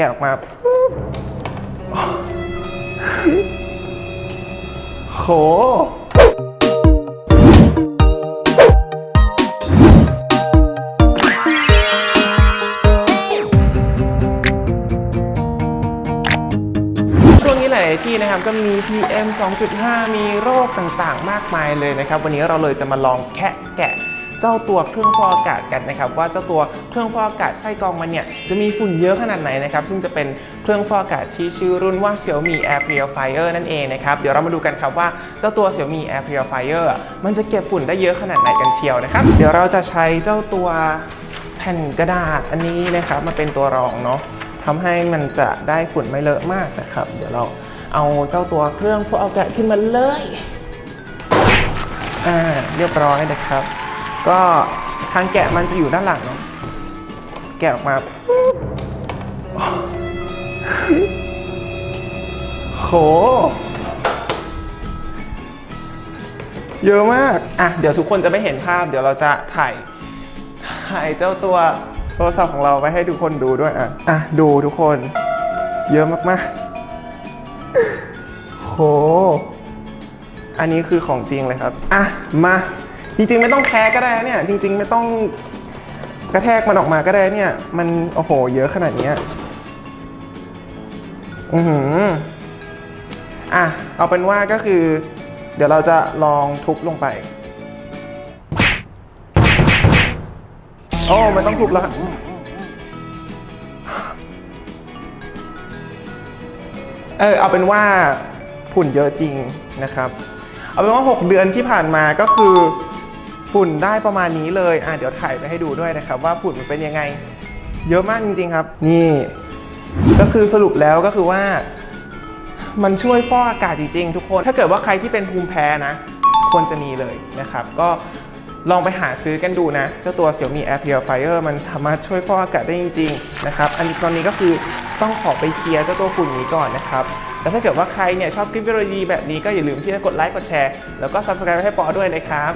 แกะออกมาฟึ๊บโหช่วงนี้หลาย ๆ ที่นะครับก็มี PM 2.5 มีโรคต่าง ๆ มากมายเลยนะครับ วันนี้เราเลยจะมาลองแคะแกะ เจ้าตัวเครื่องฟอกอากาศกันนะครับว่าเจ้าตัวเครื่องฟอกอากาศไส้กรองมันเนี่ยจะมีฝุ่นเยอะขนาดไหนนะครับซึ่งจะเป็นเครื่องฟอกอากาศที่ชื่อรุ่นว่า Xiaomi Air Purifier นั่นเองนะครับเดี๋ยวเรามาดูกันครับว่าเจ้าตัว Xiaomi Air Purifier มันจะเก็บฝุ่นได้เยอะขนาดไหนกันเชียวนะครับเดี๋ยวเราจะใช้เจ้าตัวแผ่นกระดาษอันนี้นะครับมาเป็นตัวรองเนาะทำให้มันจะได้ฝุ่นไม่เลอะมากนะครับ เดี๋ยวเราเอาเจ้าตัวเครื่องฟอกอากาศขึ้นมาเลย อ่า เรียบร้อยนะครับ ก็ทางแกะมันจะอยู่ด้านหลังเนาะแกะออกมาโหเยอะมาก อะ เดี๋ยวทุกคนจะไม่เห็นภาพ เดี๋ยวเราจะถ่าย ถ่ายเจ้าตัวโทรศัพท์ของเราไปให้ทุกคนดูด้วยอะ อะ ดูทุกคน เยอะมากๆโห อันนี้คือของจริงเลยครับ อะ มา จริงๆไม่ต้องแคะก็ได้เนี่ย จริง ๆ ไม่ต้องกระแทกมันออกมาก็ได้เนี่ย มันโอ้โห เยอะขนาดเนี้ยอือหืออะ เอาเป็นว่าก็คือ เดี๋ยวเราจะลองทุบลงไป โอ้ มันต้องทุบแล้วเออเอาเป็นว่าฝุ่นเยอะจริงนะครับ เอาเป็นว่า 6 เดือนที่ผ่านมาก็คือ ฝุ่นได้ประมาณนี้เลยอะเดี๋ยวถ่ายไปให้ดูด้วยนะครับ ว่าฝุ่นมันเป็นยังไง เยอะมากจริงๆครับ นี่ ก็คือสรุปแล้วก็คือว่า มันช่วยฟอกอากาศจริงๆ ทุกคน ถ้าเกิดว่าใครที่เป็นภูมิแพ้นะควรจะมีเลยนะครับ ก็ลองไปหาซื้อกันดูนะ เจ้าตัว Xiaomi Air Purifier มันสามารถช่วยฟอกอากาศได้จริงๆนะครับอันนี้ตอนนี้ก็คือต้องขอไปเคลียร์เจ้าตัวฝุ่นนี้ก่อนนะครับแล้วถ้าเกิดว่าใครเนี่ยชอบคลิปวิดีโอดีแบบนี้ก็อย่าลืมที่จะกดไลค์กดแชร์แล้วก็ subscribe ให้ปอด้วยนะครับ